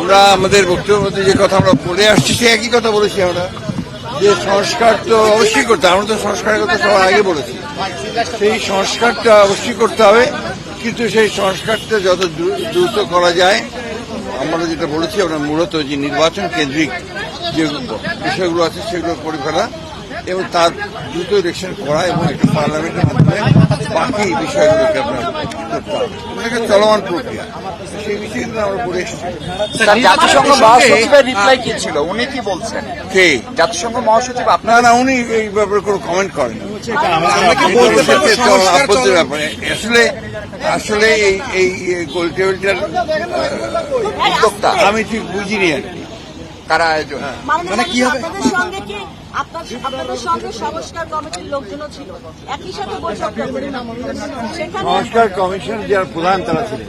আমরা আমাদের বক্তব্যের মধ্যে যে কথা আমরা বলে আসছি, সে একই কথা বলেছি আমরা যে সংস্কার তো অবশ্যই করতে। আমরা তো সংস্কারের কথা সবার আগে বলেছি সেই সংস্কারটা অবশ্যই করতে হবে, কিন্তু সেই সংস্কারটা যত দ্রু- দ্রুত করা যায়, আমরা যেটা বলেছি, আমরা মূলত যে নির্বাচন কেন্দ্রিক যে বিষয়গুলো আছে সেগুলো করে ফেলা এবং তার দ্রুত ইলেকশন করা এবং একটা পার্লামেন্টের মাধ্যমে বাকি বিষয়গুলোকে আপনার করতে হবে একটা চলমান প্রক্রিয়া। সেই বিষয়গুলো আমরা বলে এসেছি। স্যার জাতিসংঘ মহাসচিবের রিপ্লাই কি ছিল? উনি কি বলছেন? কে? জাতিসংঘ মহাসচিব আপনার না না উনি এই ব্যাপারে কোনো কমেন্ট করেন ব্যাপারে। আসলে আসলে এই এই গোল টেবিলটার উদ্যোক্তা আমি ঠিক বুঝিনি আর কি। কারা আয়োজন। মানে কি হবে? সঙ্গে কি? আপনাদের সঙ্গে সংস্কার কমিটির লোকজনও ছিল। একই সাথে বৈঠক সংস্কার কমিশন যারা প্রধান তারা ছিলেন।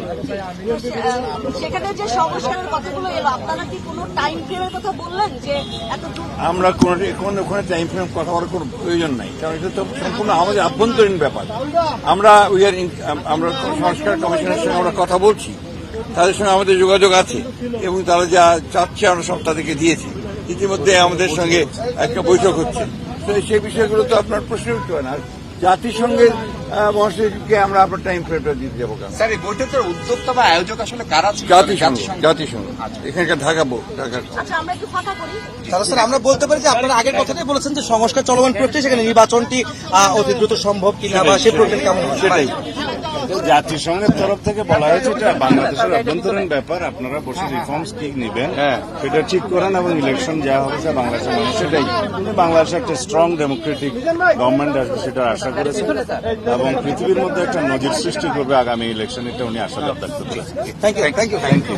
সেখানে যে সংস্কারের কথাগুলো এলো আপনারা কি কোনো টাইম ফ্রেমের কথা বললেন যে এত আমরা কোনো কোনো ওখানে টাইম ফ্রেম কথা বলার কোনো প্রয়োজন নাই। কারণ এটা তো সম্পূর্ণ আমাদের আভ্যন্তরীণ ব্যাপার। আমরা উই আর আমরা সংস্কার কমিশনের সঙ্গে আমরা কথা বলছি। তাদের সঙ্গে আমাদের যোগাযোগ আছে এবং তারা যা চাচ্ছে আমরা সব তাদেরকে দিয়েছি। ইতিমধ্যে আমাদের সঙ্গে একটা বৈঠক হচ্ছে। তো সেই বিষয়গুলো তো আপনার প্রশ্ন উঠতে হয় না। জাতিসংঘের মহাসচিবকে আমরা আপনার টাইম ফ্রেমটা দিতে যাব স্যার এই বৈঠকের উদ্যোক্তা বা আয়োজক আসলে কারা জাতিসংঘ জাতিসংঘ। এখানকার ঢাকা ঢাকার। আচ্ছা আমরা একটু কথা বলি। তাহলে স্যার আমরা বলতে পারি যে আপনারা আগের কথাটাই বলেছেন যে সংস্কার চলমান প্রক্রিয়া সেখানে নির্বাচনটি আহ, অতি দ্রুত সম্ভব কিনা বা সেই প্রক্রিয়া কেমন সেটাই। জাতিসংঘের তরফ থেকে বলা হয়েছে এটা বাংলাদেশের অভ্যন্তরীণ ব্যাপার আপনারা বসে রিফর্মস কি নেবেন। হ্যাঁ। সেটা ঠিক করেন এবং ইলেকশন যা হবে যা বাংলাদেশের মানুষ সেটাই। বাংলাদেশে একটা স্ট্রং ডেমোক্রেটিক গভর্নমেন্ট আসবে সেটা আশা করেছে এবং পৃথিবীর মধ্যে একটা নজির সৃষ্টি করবে আগামী ইলেকশন এটা উনি আশা ব্যক্ত করেছেন। Thank you thank you thank you